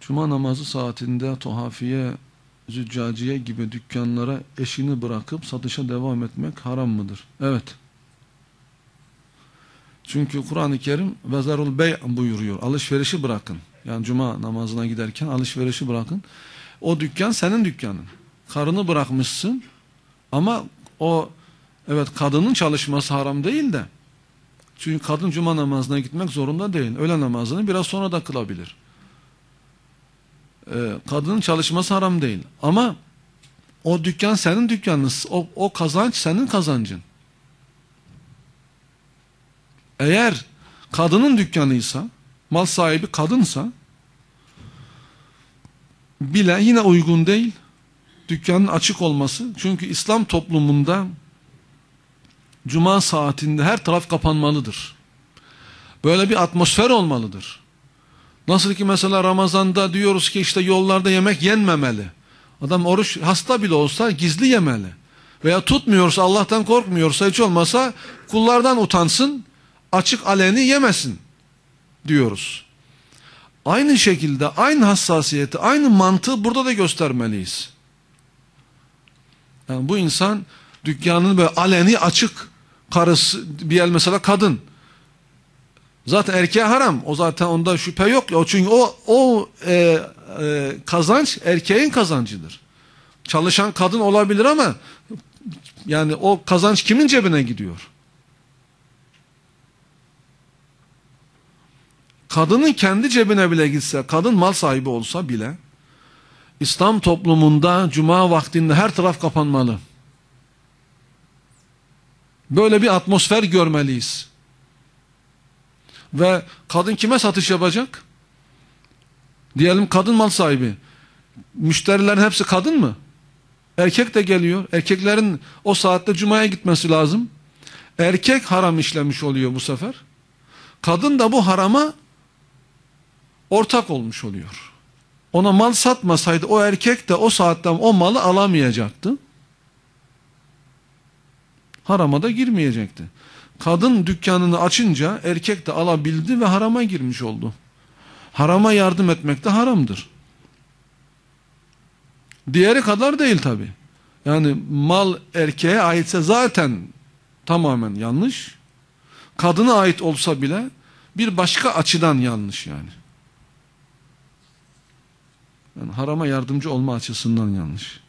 Cuma namazı saatinde tuhafiye, züccaciye gibi dükkanlara eşini bırakıp satışa devam etmek haram mıdır? Evet. Çünkü Kur'an-ı Kerim vezarul bey buyuruyor. Alışverişi bırakın. Yani cuma namazına giderken alışverişi bırakın. O dükkan senin dükkanın. Karını bırakmışsın ama o evet kadının çalışması haram değil de çünkü kadın cuma namazına gitmek zorunda değil. Öğle namazını biraz sonra da kılabilir. Ee, kadının çalışması haram değil. Ama o dükkan senin dükkanın. O, o kazanç senin kazancın. Eğer kadının dükkanıysa, mal sahibi kadınsa bile yine uygun değil. Dükkanın açık olması. Çünkü İslam toplumunda cuma saatinde her taraf kapanmalıdır. Böyle bir atmosfer olmalıdır. Nasıl ki mesela Ramazan'da diyoruz ki işte yollarda yemek yenmemeli. Adam oruç hasta bile olsa gizli yemeli. Veya tutmuyorsa Allah'tan korkmuyorsa hiç olmasa kullardan utansın açık aleni yemesin diyoruz. Aynı şekilde aynı hassasiyeti aynı mantığı burada da göstermeliyiz. Yani bu insan dükkanını böyle aleni açık karısı bir el mesela kadın zaten erkeğe haram. O zaten onda şüphe yok ya. Çünkü o o e, e, kazanç erkeğin kazancıdır. Çalışan kadın olabilir ama yani o kazanç kimin cebine gidiyor? Kadının kendi cebine bile gitse kadın mal sahibi olsa bile İslam toplumunda cuma vaktinde her taraf kapanmalı. Böyle bir atmosfer görmeliyiz. Ve kadın kime satış yapacak? Diyelim kadın mal sahibi. Müşterilerin hepsi kadın mı? Erkek de geliyor. Erkeklerin o saatte cumaya gitmesi lazım. Erkek haram işlemiş oluyor bu sefer. Kadın da bu harama ortak olmuş oluyor. Ona mal satmasaydı o erkek de o saatten o malı alamayacaktı harama da girmeyecekti. Kadın dükkanını açınca erkek de alabildi ve harama girmiş oldu. Harama yardım etmek de haramdır. Diğeri kadar değil tabi. Yani mal erkeğe aitse zaten tamamen yanlış. Kadına ait olsa bile bir başka açıdan yanlış yani. Yani harama yardımcı olma açısından yanlış.